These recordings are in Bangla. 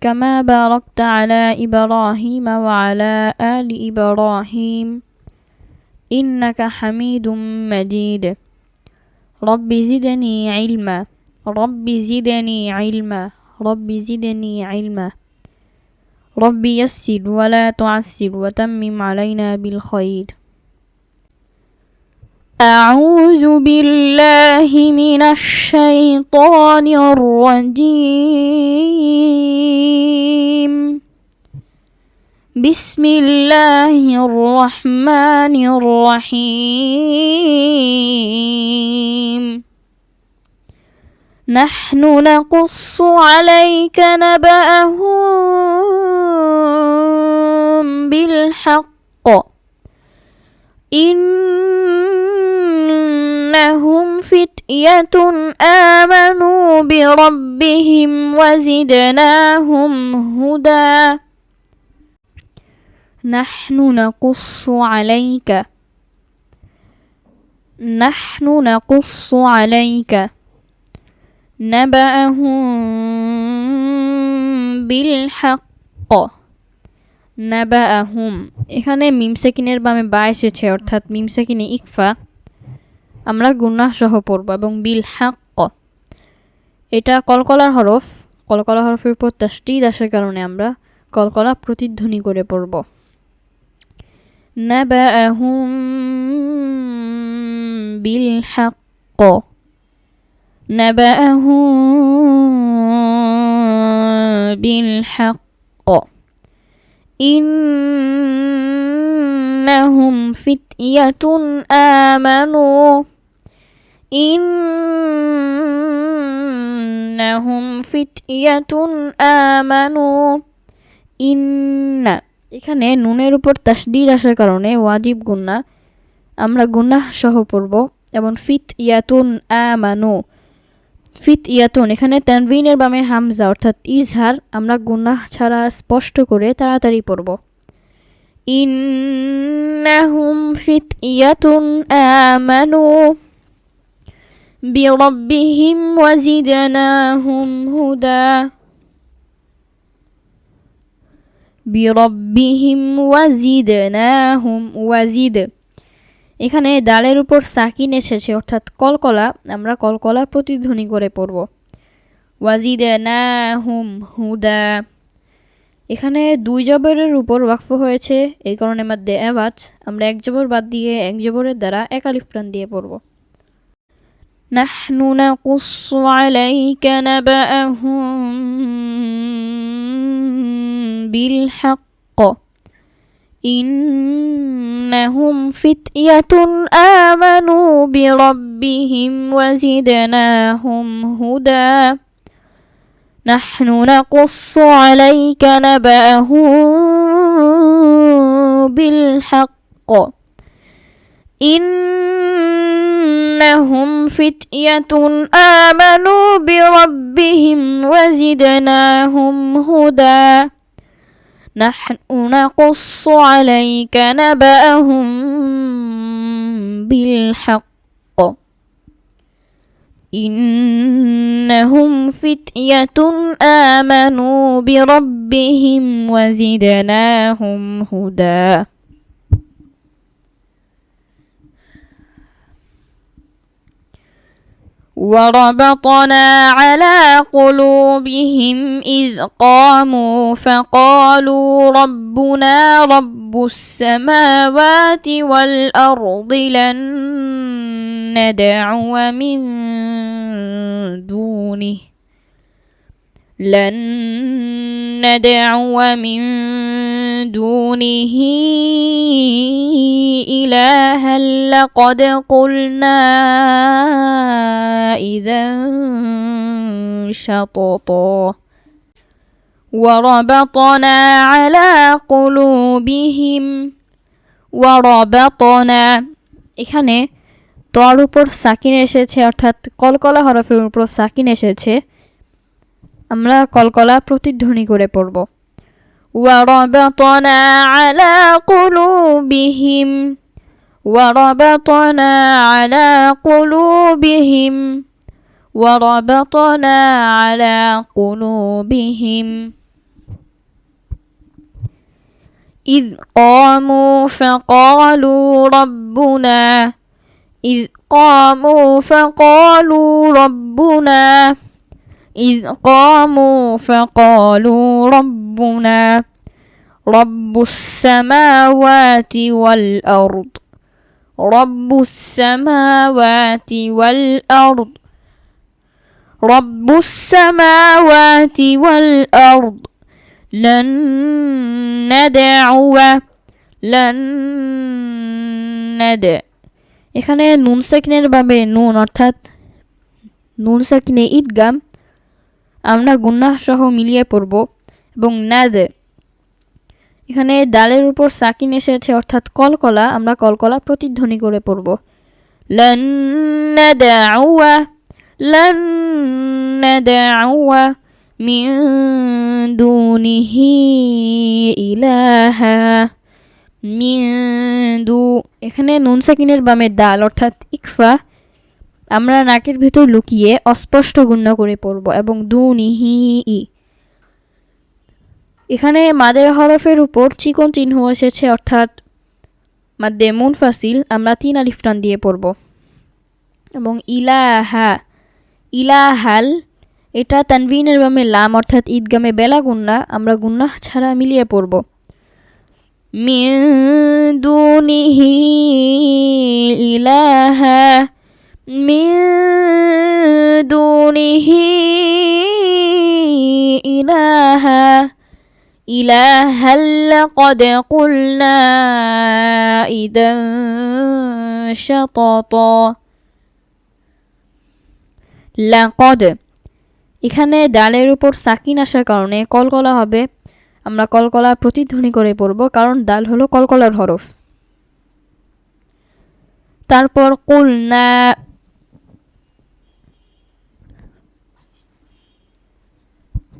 كما باركت على إبراهيم وعلى آل إبراهيم إنك حميد مجيد. رب زدني علما رب زدني علما رب زدني علما. رب يسر ولا تعسر وتمم علينا بالخير. أعوذ بالله من الشيطان الرجيم. بسم الله الرحمن الرحيم. نحن نقص عليك نبأهم بالحق. إنهم فتية آمنوا بربهم وزدناهم هدى نحن نقص عليك نحن نقص عليك نبأهم بالحق নাবাআহুম এখানে মিম সেকিনের বামে বা এসেছে অর্থাৎ মিম সেকিনে ইকফা আমরা গুনাহ সহ পড়ব এবং বিল হাক এটা কলকলার হরফ কলকলা হরফের উপর তাস্টিদ আসার কারণে আমরা কলকলা প্রতিধ্বনি করে পড়ব نبأهم بالحق نبأهم بالحق إنهم فتية آمنوا ইন্নাহুম ফিতিয়াতুন আমানু ইন্না এখানে নুনের উপর তাসদিদ আসার কারণে ওয়াজিব গুন্না আমরা গুন্নাহ সহ পড়ব এবং ফিত ইয়াতুন আমানু। ফিত ইয়াতুন এখানে তানবিনের বামে হামজা, অর্থাৎ ইজহার, আমরা গুন্নাহ ছাড়া স্পষ্ট করে তাড়াতাড়ি পড়ব। ইন্নাহুম ফিত ইয়াতুন আমানু। بربهم وزدناهم هدى বিরব্বিহিম ওয়াজিদনাহুম ওয়াজিদ এখানে ডালের উপর সাকিন এসেছে অর্থাৎ কলকলা আমরা কলকলা প্রতিধ্বনি করে পড়ব ওয়াজিদনাহুম হুদা এখানে দুই জবরের উপর ওয়াকফ হয়েছে এই কারণে মধ্যে আওয়াজ আমরা এক জবর বাদ দিয়ে এক জবরের দ্বারা একালিফ্রান দিয়ে পড়ব نحن نقص عليك نبأهم بالحق. إنهم فتية آمنوا بربهم وزدناهم هدى. نحن نقص عليك نبأهم بالحق. إنهم فتية آمنوا بربهم وزدناهم هدى. نحن نقص عليك نبأهم بالحق. إنهم فتية آمنوا بربهم وزدناهم هدى. وربطنا على قلوبهم إذ قاموا فقالوا ربنا رب السماوات والأرض لن ندعو من دونه لن ندعو من دونه إلها لقد قلنا إذا شططا وربطنا على قلوبهم وربطنا এখানে তর উপর সাকিন এসেছে অর্থাৎ কলকলা হরফের উপর সাকিন এসেছে আমরা কলকলা প্রতিধ্বনি করে পড়ব وربطنا على قلوبهم وربطنا على قلوبهم وربطنا على قلوبهم إذ قاموا فقالوا ربنا إذ قاموا فقالوا ربنا إذ قاموا فقالوا ربنا رب السماوات والأرض رب السماوات والأرض رب السماوات والأرض لن ندعو لن ندع এখানে নুন সাকিনের ভাবে নুন অর্থাৎ নুন সাকিনে ঈদগাম আমরা গুন্নাহ সহ মিলিয়ে পড়ব এবং নাদ এখানে ডালের উপর সাকিন এসেছে অর্থাৎ কলকলা আমরা কলকলা প্রতিধ্বনি করে পড়ব لن ندعو لن ندعو من دونه إلها من দু এখানে নুন সাকিনের বামে ডাল অর্থাৎ ইকফা আমরা নাকের ভেতর লুকিয়ে অস্পষ্ট গুণ্য করে পড়ব এবং দু নিহি ই। এখানে মাদের হরফের উপর চিকন চিহ্ন এসেছে, অর্থাৎ মাদ্দে মুনফাসিল আমরা তিন আলিফ টান দিয়ে পড়ব। এবং ইলাহা, ইলাহাল, এটা তানভিনের বামে লাম, অর্থাৎ ঈদগামে বেলা গুন্না, আমরা গুন্না ছাড়া মিলিয়ে পড়ব। মিন দুনিহি ইলাহা মিন দুনিহি ইলাহা إلها لقد قلنا إذا شططا লাকদ এখানে ডালের উপর সাকিন আসার কারণে কলকলা হবে আমরা কলকলা প্রতিধ্বনি করে পড়ব কারণ ডাল হলো কলকলার হরফ তারপর কুলনা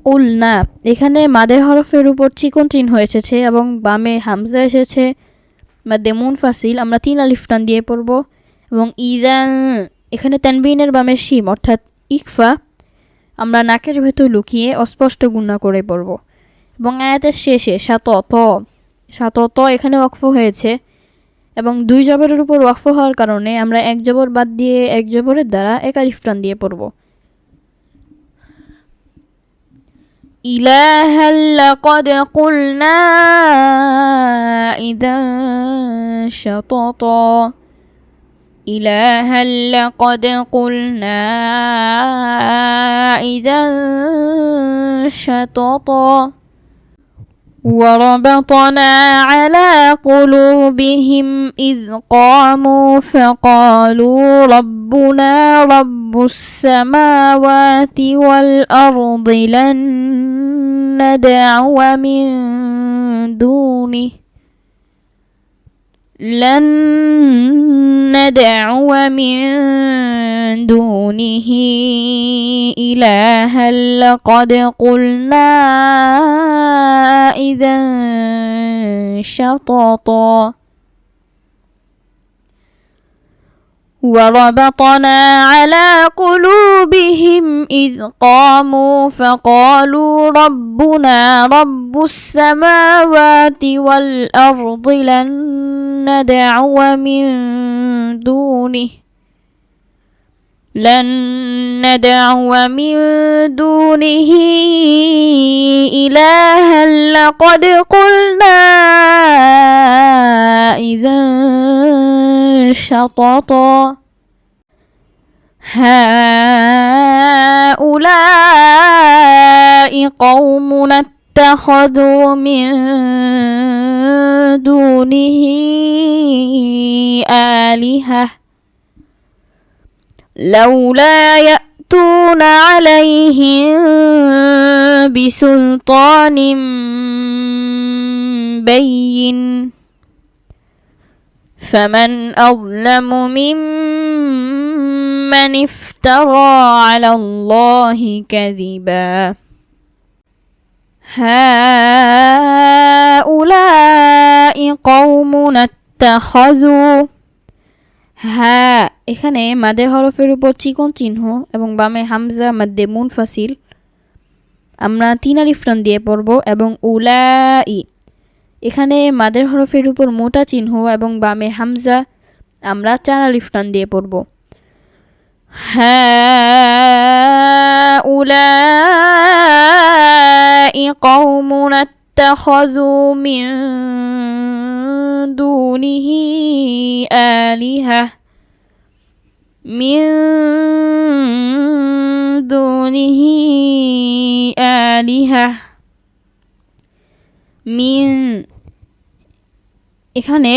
উলনা। এখানে মাদের হরফের উপর চিকন চিহ্ন এসেছে এবং বামে হামজা এসেছে। বা দেমুন ফাসিল, আমরা তিন আলিফটান দিয়ে পড়ব। এবং ইদান, এখানে তানবিনের বামে শিম, অর্থাৎ ইকফা। আমরা নাকের ভেতর লুকিয়ে অস্পষ্ট গুণা করে পড়ব। এবং আয়াতের শেষে সাত ত সাত ত এখানে ওয়াকফ হয়েছে। এবং দুই জবরের উপর ওয়াকফ হওয়ার কারণে আমরা এক জবর বাদ দিয়ে এক জবরের দ্বারা এক আলিফটান দিয়ে পড়ব। إلها لقد قلنا إذا شططا. إلها لقد قلنا إذا شططا. وربطنا على قلوبهم إذ قاموا فقالوا ربنا رب السماوات والأرض لن ندعو من دونه. لن ندعو من دونه إلها لقد قلنا إذا شططا. وربطنا على قلوبهم إذ قاموا فقالوا ربنا رب السماوات والأرض لن ندعو من دونه لن ندعو من دونه إلها لقد قلنا إذا شططا. هؤلاء قوم اتخذوا من دونه آلهة. لولا يأتون عليهم بسلطان بين فمن أظلم ممن افترى على الله كذبا هؤلاء قومنا اتخذوا হ্যাঁ এখানে মাদে হরফের উপর চিকন চিহ্ন এবং বামে হামজা মাদ্দে মুনফাসিল আমরা তিন আলিফরান দিয়ে পড়ব এবং উলাই এখানে মাদের হরফের উপর মোটা চিহ্ন এবং বামে হামজা আমরা চার আলিফরান দিয়ে পড়ব হ্যাঁ উলাই قوم اتخذوا من دونه آلهة من دونه آلهة মিন এখানে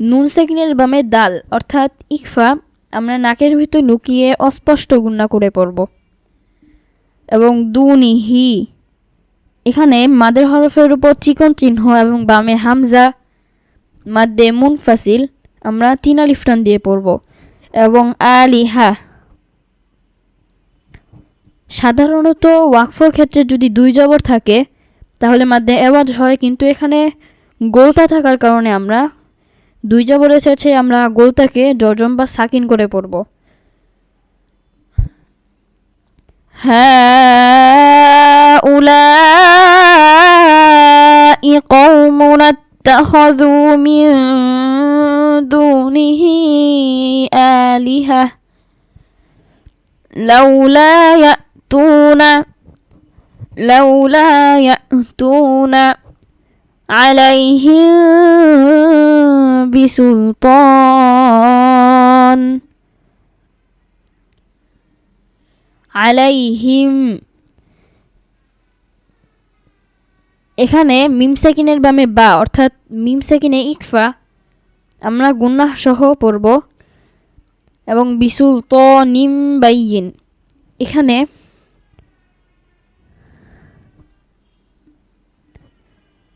নুন সেকিনের বামে দাল অর্থাৎ ইকফা আমরা নাকের ভিতর লুকিয়ে অস্পষ্ট গুণনা করে পড়ব এবং দুনিহি এখানে মাদের হরফের উপর চিকন চিহ্ন এবং বামে হামজা মাদ্দে মুনফাসিল আমরা তিন আলিফটান দিয়ে পড়ব এবং আলিহা সাধারণত ওয়াকফর ক্ষেত্রে যদি দুই জবর থাকে তাহলে মাদ্দে এওয়াজ হয় কিন্তু এখানে গোলতা থাকার কারণে আমরা দুই জবর এসেছে আমরা গোলতাকে জজম বা সাকিন করে পড়ব هؤلاء قوم اتخذوا من دونه آلهة. لولا يأتون لولا يأتون عليهم بسلطان. عليهم এখানে মিমসাকিনের বামে বা, অর্থাৎ মিমসাকিনে ইকফা, আমরা গুন্না সহ পড়ব, এবং বিসুল ত নিম বাইন এখানে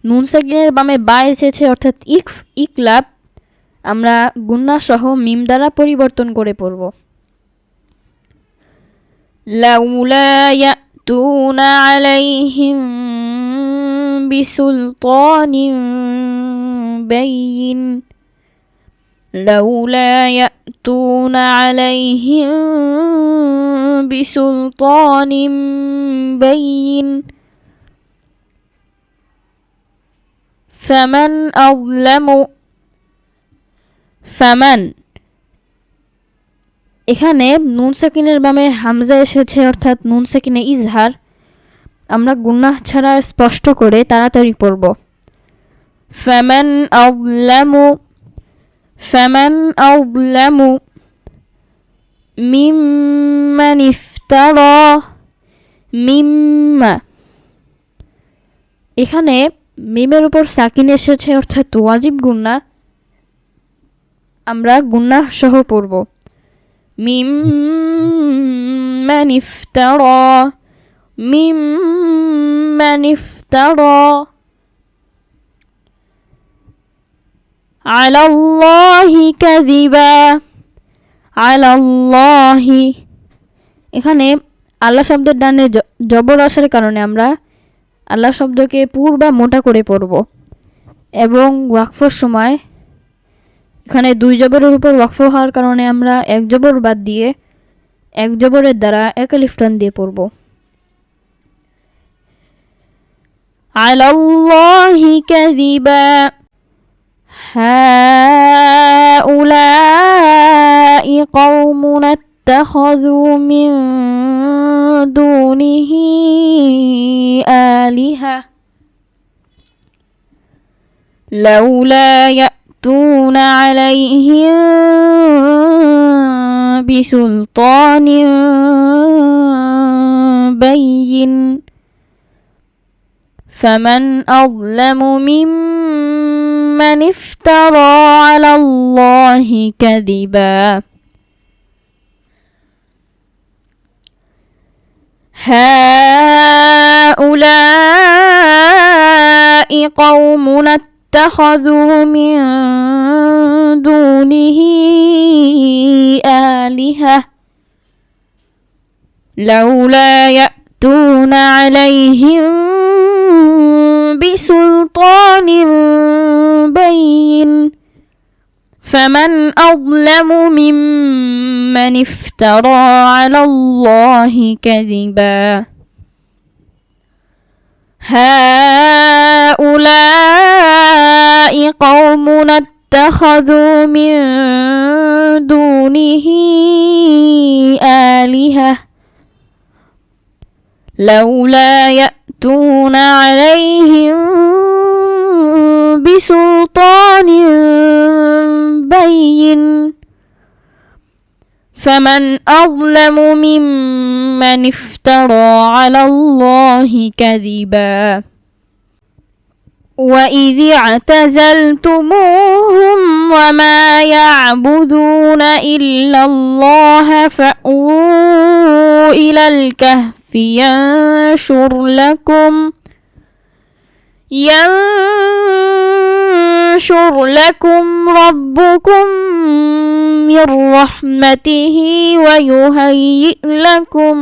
নুন সাকিনের বামে বা এসেছে, অর্থাৎ ইক ইকলাব, আমরা গুন্না সহ মিম দ্বারা পরিবর্তন করে পড়ব। লাউলা ইয়াতুনা আলাইহিম بسلطان بين لولا يأتون عليهم بسلطان بين فمن أظلم فمن এখানে নুন সাকিনের বামে হামজা এসেছে অর্থাৎ নুন সাকিনে ইজহার আমরা গুনাহ ছাড়া স্পষ্ট করে তাড়াতাড়ি পড়ব ফ্যামান আউলামু ফ্যামান আউলামু মিম্মান ইফতারা মিম্মা এখানে মিমের উপর সাকিন এসেছে অর্থাৎ ওয়াজিব গুন্না আমরা গুন্না সহ পড়ব ممن افترى ممن افترى على الله كذبا على الله এখানে আল্লাহ শব্দের ডানে জবর আসার কারণে আমরা আল্লাহ শব্দকে পুর বা মোটা করে পড়ব এবং ওয়াকফর সময় এখানে দুই জবরের উপর ওয়াকফ হওয়ার কারণে আমরা এক জবর বাদ দিয়ে এক জবরের দ্বারা এক লিফটান দিয়ে পড়ব على الله كذبا. هؤلاء قوم اتخذوا من دونه آلهة. لولا يأتون عليهم بسلطان بين فمن أظلم ممن افترى على الله كذبا. هؤلاء قوم اتخذوا من دونه آلهة. لولا يأتون عليهم بسلطان بين فمن أظلم ممن افترى على الله كذبا هؤلاء قوم اتخذوا من دونه آلهة لولا يأتون عليهم بسلطان بين فمن أظلم ممن افترى على الله كذبا وإذ اعتزلتموهم وما يعبدون إلا الله فأووا إلى الكهف ينشر لكم ينشر لكم ربكم من رحمته ويهيئ لكم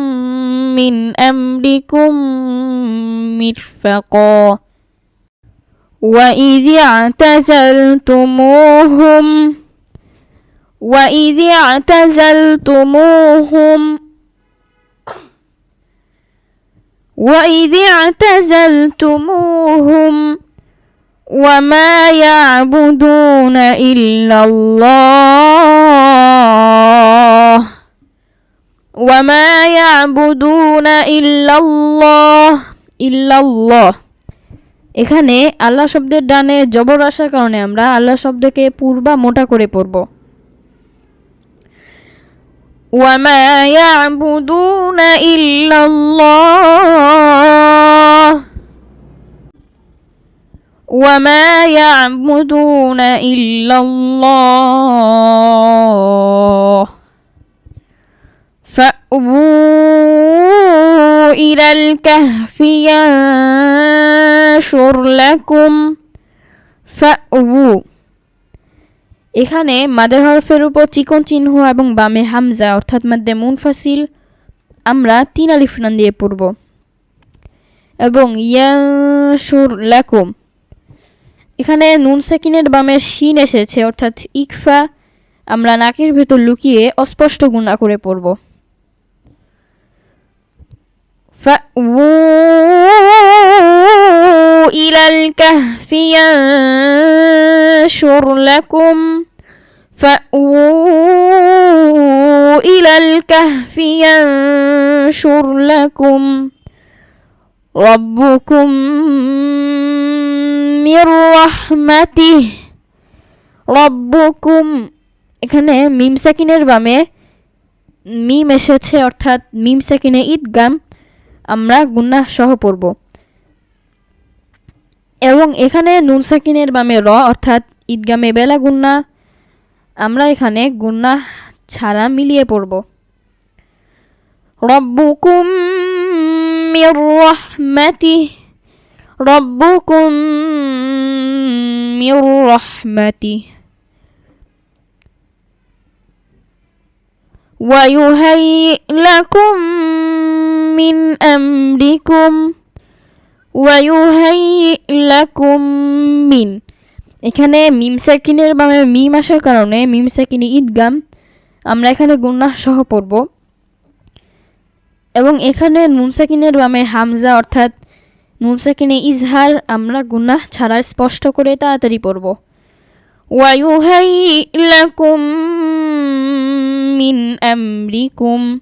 من أمركم مرفقا وإذ اعتزلتموهم وإذ اعتزلتموهم وإذ اعتزلتموهم وما يعبدون إلا الله وما يعبدون إلا الله إلا الله এখানে আল্লাহ শব্দের ডানে জবর আসার কারণে আমরা আল্লাহ শব্দকে পূর্বা মোটা করে পড়ব وما يعبدون إلا الله. وما يعبدون إلا الله. فأووا إلى الكهف ينشر لكم. فأووا এখানে মাদার হরফের উপর চিকন চিহ্ন এবং বামে হামজা, অর্থাৎ মাদ্দে মুনফাসিল আমরা তিন আলিফনান দিয়ে পড়ব। এবং ইয়াসুর লেকুম। এখানে নুন সাকিনের বামে শিন এসেছে, অর্থাৎ ইকফা। আমরা নাকের ভেতর লুকিয়ে অস্পষ্ট গুণা করে পড়ব। ফা إلى الكهف ينشر لكم فأووا إلى الكهف ينشر لكم ربكم من رحمته রব্বুকুম এখানে মিম সাকিনের বামে মিম এসেছে অর্থাৎ মিম সাকিনে ঈদগাম আমরা গুন্নাহ সহ পড়ব এবং এখানে নুন সাকিনের বামে র অর্থাৎ ঈদগামে বেলা গুন্না আমরা এখানে গুন্না ছাড়া মিলিয়ে পড়ব রব্বুকুম মির রহমাতি রব্বুকুম মির রহমাতি ويهيئ لكم من أمركم মিন। এখানে মিম সাকিনের বামে মিম আসার কারণে মিম সাকিনে ঈদগাম। আমরা এখানে গুন্না সহ পড়ব। এবং এখানে নুন সাকিনের বামে হামজা অর্থাৎ নুন সাকিনে ইজহার আমরা গুন্নাহ ছাড়া স্পষ্ট করে তাড়াতাড়ি পড়ব। ওয়াইউহাইলাকুম মিন আমরিকুম।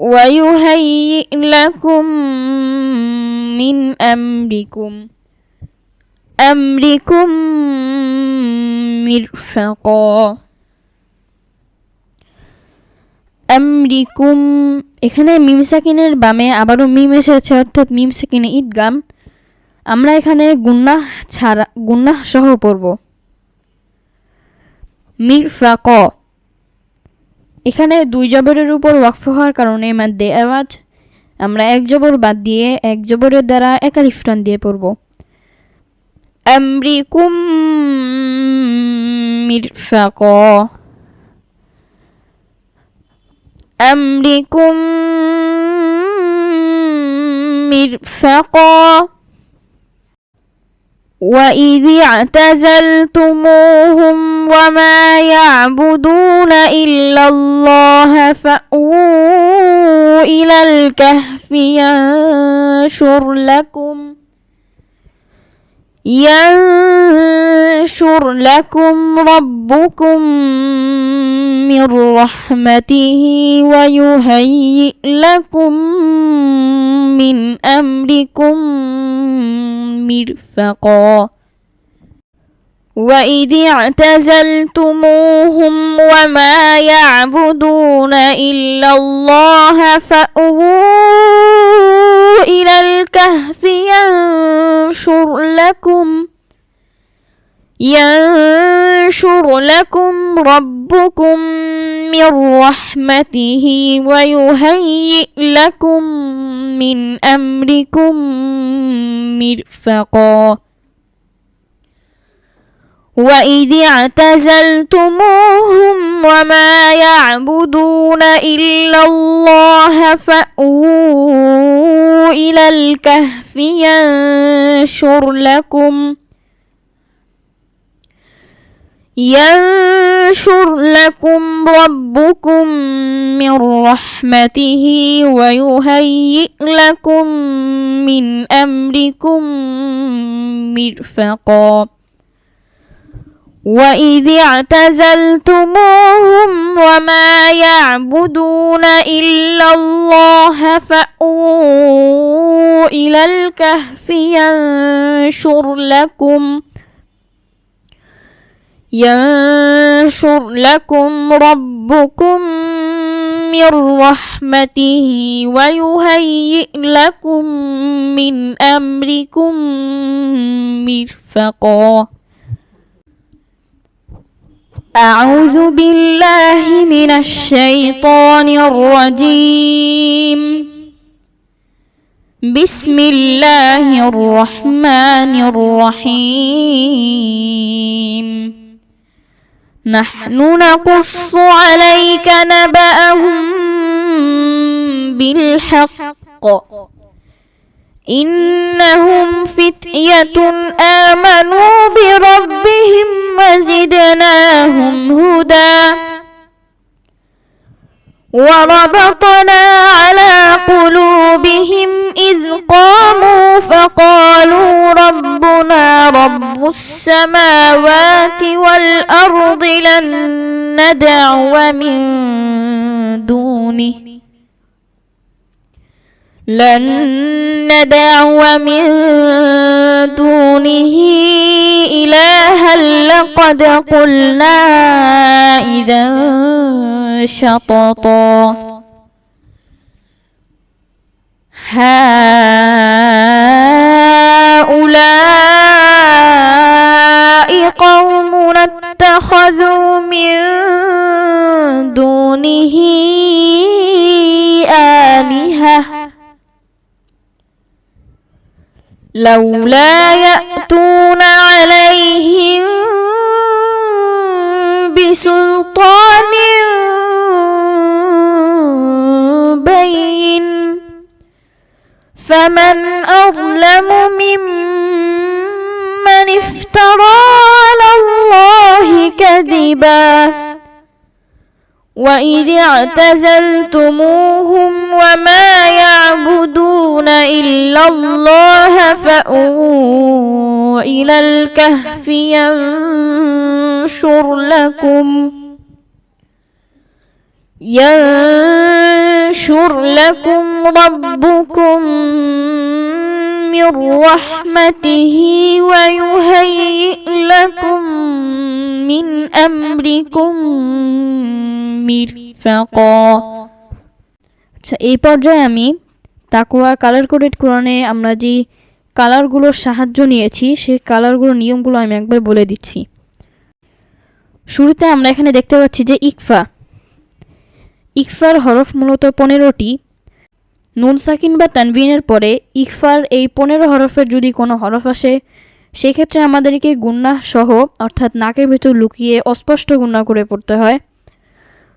ويهيئ لكم من أمركم أمركم مرفقا আমরিকুম এখানে মিম সাকিনের বামে আবারও মিম এসেছে অর্থাৎ মিম সাকিনে ঈদগাম আমরা এখানে গুন্নাহ ছাড়া গুন্নাহ সহ পড়ব মিরফাক এখানে দুই জবরের উপর ওয়াকফ হওয়ার কারণে মাদ্দে আওয়াজ আমরা এক জবর বাদ দিয়ে এক জবরের দ্বারা একা টান দিয়ে পড়ব। আমরিকুম মিরফাক। আমরিকুম মিরফাক। وإذ اعتزلتموهم وما يعبدون إلا الله فأووا إلى الكهف ينشر لكم ينشر لكم ربكم من رحمته ويهيئ لكم من أمركم مرفقا. وإذ اعتزلتموهم وما يعبدون إلا الله فأووا إلى الكهف ينشر لكم ينشر لكم ربكم من رحمته ويهيئ لكم من أمركم مرفقا. وإذ اعتزلتموهم وما يعبدون إلا الله فأووا إلى الكهف ينشر لكم ينشر لكم ربكم من رحمته ويهيئ لكم من أمركم مرفقا. وإذ اعتزلتموهم وما يعبدون إلا الله فأووا إلى الكهف ينشر لكم ينشر لكم ربكم من رحمته ويهيئ لكم من أمركم مرفقا. أعوذ بالله من الشيطان الرجيم. بسم الله الرحمن الرحيم. نحن نقص عليك نبأهم بالحق. إنهم فتية آمنوا بربهم وزدناهم هدى. وربطنا على قلوبهم إذ قاموا فقالوا ربنا رب السماوات والأرض لن ندعو من دونه لن ندعو من دونه لقد قلنا إذا شططا. هؤلاء قوم اتخذوا من دونه آلهة. لولا يأتون عليهم بسلطان بين. فمن أظلم ممن افترى على الله كذبا. وإذ اعتزلتموهم وما يعبدون إلا الله فأووا. إلى الكهف ينشر لكم ينشر لكم ربكم من رحمته ويهيئ لكم من أمركم মিরফাকা আচ্ছা এই পর্যায়ে আমি তাকুয়া কালার কোডেড কোরআনে আমরা যে কালারগুলোর সাহায্য নিয়েছি, সেই কালারগুলোর নিয়মগুলো আমি একবার বলে দিচ্ছি। শুরুতে আমরা এখানে দেখতে পাচ্ছি যে ইকফা। ইকফার হরফ মূলত পনেরোটি। নুন সাকিন বা তানভিনের পরে ইকফার এই পনেরো হরফের যদি কোনো হরফ আসে, সেক্ষেত্রে আমাদেরকে গুন্না সহ, অর্থাৎ নাকের ভেতর লুকিয়ে অস্পষ্ট গুন্না করে পড়তে হয়।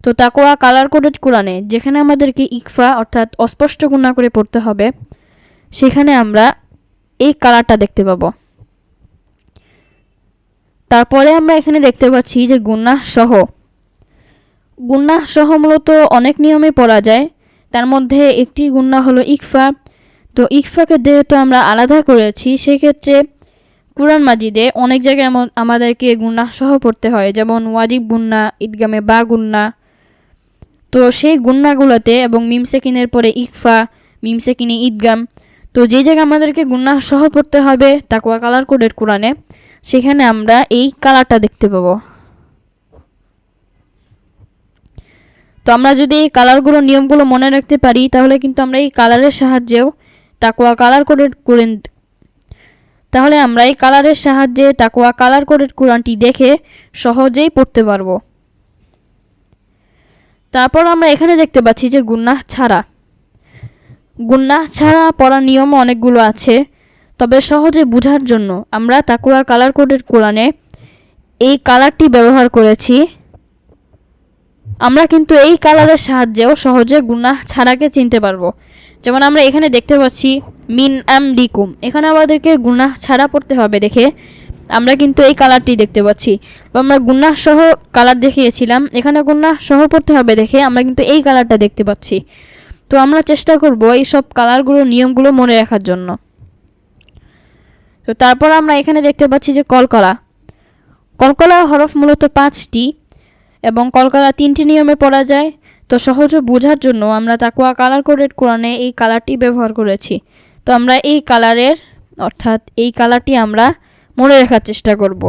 তো তাকোয়া কালার কোডেড কোরআনে, যেখানে আমাদেরকে ইকফা, অর্থাৎ অস্পষ্ট গুন্না করে পড়তে হবে, সেখানে আমরা এই কালারটা দেখতে পাবো। তারপরে আমরা এখানে দেখতে পাচ্ছি যে গুন্না সহ। গুন্না সহ মূলত অনেক নিয়মে পড়া যায়। তার মধ্যে একটি গুন্না হলো ইকফা। তো ইকফাকে যেহেতু আমরা আলাদা করেছি, সেক্ষেত্রে কুরআন মাজিদে অনেক জায়গায় আমাদেরকে গুন্না সহ পড়তে হয়। যেমন ওয়াজিব গুন্না, ঈদগামে বা গুন্না। তো সেই গুন্নাগুলোতে এবং মিমসেকিনের পরে ইকফা, মিমসেকিনে ঈদগাম তো যে জায়গায় আমাদেরকে গুন্না সহ পড়তে হবে তাকুয়া কালার কোডের কোরআনে, সেখানে আমরা এই কালারটা দেখতে পাবো। তো আমরা যদি এই কালারগুলো, নিয়মগুলো মনে রাখতে পারি, তাহলে কিন্তু আমরা এই কালারের সাহায্যেও তাকুয়া কালার কোডের কোরআন, তাহলে আমরা এই কালারের সাহায্যে তাকুয়া কালার কোডের কোরআনটি দেখে সহজেই পড়তে পারব। তারপর আমরা এখানে দেখতে পাচ্ছি যে গুন্নাহ ছাড়া গুন্নাহ ছাড়া পড়ার নিয়ম অনেকগুলো আছে, তবে সহজে বোঝার জন্য আমরা তাকুয়া কালার কোডের কোরআনে এই কালারটি ব্যবহার করেছি। আমরা কিন্তু এই কালারের সাহায্যেও সহজে গুনাহ ছাড়াকে চিনতে পারব। যেমন আমরা এখানে দেখতে পাচ্ছি, মিন আম ডিকুম এখানে আমাদেরকে গুনাহ ছাড়া পড়তে হবে দেখে। আমরা কিন্তু এই কালারটি দেখতে পাচ্ছি। আমরা গুনাহ সহ কালার দেখিয়েছিলাম, এখানে গুনাহ সহ পড়তে হবে দেখে আমরা কিন্তু এই কালারটা দেখতে পাচ্ছি। তো আমরা চেষ্টা করব এই সব কালারগুলো নিয়মগুলো মনে রাখার জন্য। তো তারপর আমরা এখানে দেখতে পাচ্ছি যে কলকলা। কলকলা হরফ মূলত পাঁচটি এবং কলকলা তিনটি নিয়মে পড়া যায়। তো সহজে বোঝার জন্য আমরা তাকুয়া কালার কোডেড কোরআনে এই কালারটি ব্যবহার করেছি। তো আমরা এই কালারের অর্থাৎ এই কালারটি আমরা মনে রাখার চেষ্টা করব।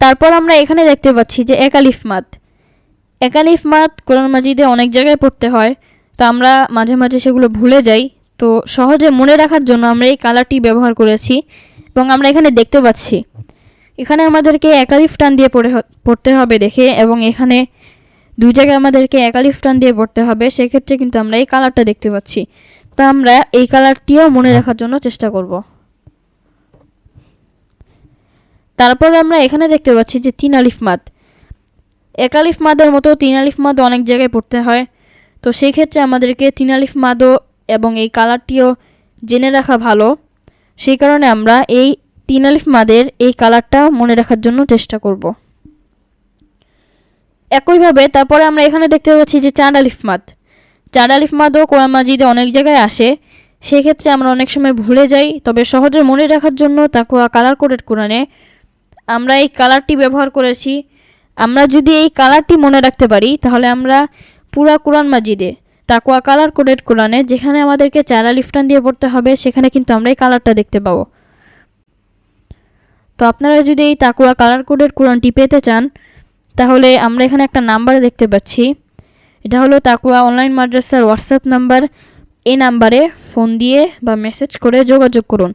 তারপর আমরা এখানে দেখতে পাচ্ছি যে একালিফ মাত। একালিফ মাত কোরআন মাজিদে অনেক জায়গায় পড়তে হয় তো আমরা মাঝে মাঝে সেগুলো ভুলে যাই। তো সহজে মনে রাখার জন্য আমরা এই কালারটি ব্যবহার করেছি এবং আমরা এখানে দেখতে পাচ্ছি। এখানে আমাদেরকে একালিফ টান দিয়ে পড়ে পড়তে হবে দেখে এবং এখানে দুই জায়গায় আমাদেরকে একালিফ টান দিয়ে পড়তে হবে সেক্ষেত্রে কিন্তু আমরা এই কালারটা দেখতে পাচ্ছি। তা আমরা এই কালারটিও মনে রাখার জন্য চেষ্টা করব। তারপর আমরা এখানে দেখতে পাচ্ছি যে তিন আলিফ মাদ এক আলিফ মাদের মতো তিন আলিফ মাদ অনেক জায়গায় পড়তে হয়। তো সেই ক্ষেত্রে আমাদেরকে তিন আলিফ মাদও এবং এই কালারটিও জেনে রাখা ভালো। সেই কারণে আমরা এই তিন আলিফ মাদের এই কালারটা মনে রাখার জন্য চেষ্টা করব। একইভাবে তারপরে আমরা এখানে দেখতে পাচ্ছি যে চাঁদ আলিফ মাদ। চাঁদ আলিফ মাদও কোরআন মাজিদে অনেক জায়গায় আসে। সেক্ষেত্রে আমরা অনেক সময় ভুলে যাই, তবে সহজে মনে রাখার জন্য তাকুয়া কালার কোডেড কোরআনে আমরা এই কালারটি ব্যবহার করেছি। আমরা যদি এই কালারটি মনে রাখতে পারি, তাহলে আমরা পুরা কোরআন মাজিদে তাকুয়া কালার কোডেড কোরআনে, যেখানে আমাদেরকে চারা লিফটান দিয়ে পড়তে হবে, সেখানে কিন্তু আমরা এই কালারটা দেখতে পাবো। তো আপনারা যদি এই তাকুয়া কালার কোডের কোরআনটি পেতে চান, তাহলে আমরা এখানে একটা নাম্বার দেখতে পাচ্ছি। এটা হলো তাকুয়া অনলাইন মাদ্রাসার হোয়াটসঅ্যাপ নাম্বার। এই নাম্বারে ফোন দিয়ে বা মেসেজ করে যোগাযোগ করুন।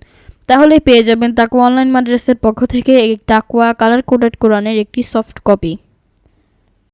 তাহলেই পেয়ে যাবেন তাকুয়া অনলাইন মাদ্রাসের পক্ষ থেকে এই তাকুয়া কালার কোডেড কোরআনের একটি সফট কপি